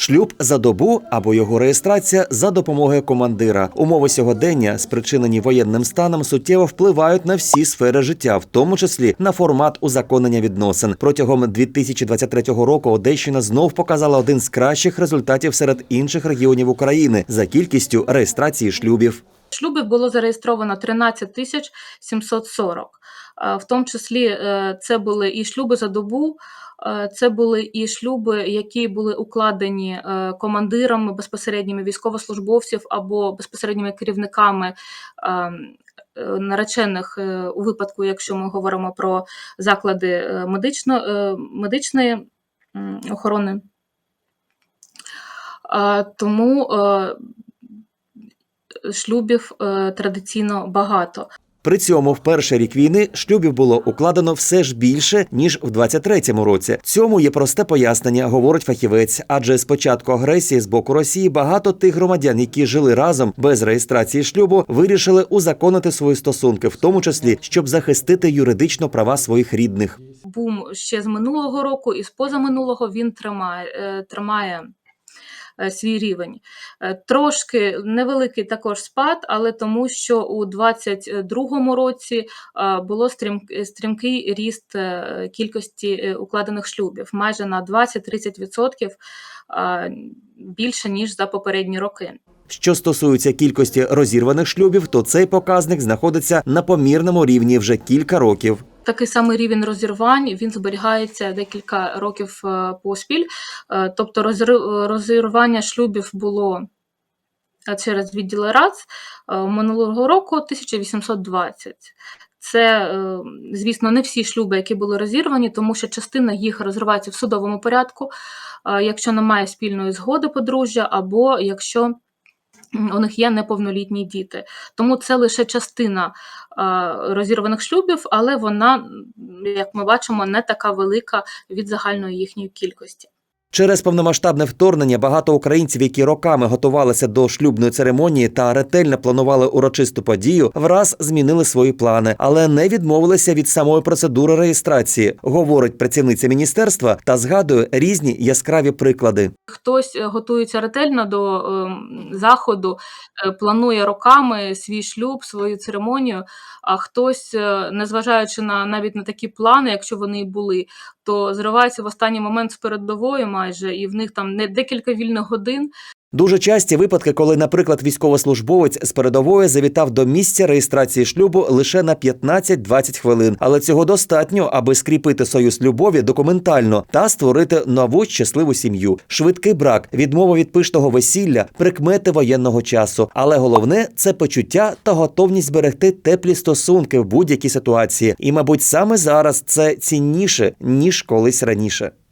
Шлюб за добу або його реєстрація за допомогою командира. Умови сьогодення, спричинені воєнним станом, суттєво впливають на всі сфери життя, в тому числі на формат узаконення відносин. Протягом 2023 року Одещина знов показала один з кращих результатів серед інших регіонів України за кількістю реєстрації шлюбів. Шлюбів було зареєстровано 13 тисяч 740. В тому числі е, це були і шлюби за добу, е, це були і шлюби, які були укладені е, командирами, безпосередніми військовослужбовців або безпосередніми керівниками е, е, наречених у випадку, якщо ми говоримо про заклади медично, медичної охорони. Тому шлюбів традиційно багато. При цьому в перший рік війни шлюбів було укладено все ж більше ніж в 23-му році. Цьому є просте пояснення, говорить фахівець. Адже з початку агресії з боку Росії багато тих громадян, які жили разом без реєстрації шлюбу, вирішили узаконити свої стосунки, в тому числі щоб захистити юридично права своїх рідних. Бум ще з минулого року і з позаминулого він тримає, е, тримає свій рівень. Е, Трошки невеликий також спад, але тому, що у 2022 році е, було стрім, стрімкий ріст е, кількості е, укладених шлюбів, майже на 20-30% е, більше ніж за попередні роки. Що стосується кількості розірваних шлюбів, то цей показник знаходиться на помірному рівні вже кілька років. Такий самий рівень розірвань він зберігається декілька років е, поспіль. Е, Тобто розірвання шлюбів було е, через відділи РАЦ минулого року 1820. Це, звісно, не всі шлюби, які були розірвані, тому що частина їх розривається в судовому порядку, якщо немає спільної згоди подружжя, або якщо у них є неповнолітні діти. Тому це лише частина е, розірваних шлюбів, але вона, як ми бачимо, не така велика від загальної їхньої кількості. Через повномасштабне вторгнення багато українців, які роками готувалися до шлюбної церемонії та ретельно планували урочисту подію, враз змінили свої плани, але не відмовилися від самої процедури реєстрації, говорить працівниця міністерства та згадує різні яскраві приклади. Хтось е, готується ретельно до ем, заходу, е, планує роками свій шлюб, свою церемонію, а хтось, е, незважаючи на навіть на такі плани, якщо вони були, то зривається в останній момент з передової майже, і в них там не декілька вільних годин, Дуже часті випадки, коли, наприклад, військовослужбовець з передової завітав до місця реєстрації шлюбу лише на 15-20 хвилин, але цього достатньо, аби скріпити союз любові документально та створити нову щасливу сім'ю. Швидкий брак, відмова від пишного весілля, прикмети воєнного часу. Але головне це почуття та готовність зберегти теплі стосунки в будь-якій ситуації. І, мабуть, саме зараз це цінніше ніж колись раніше.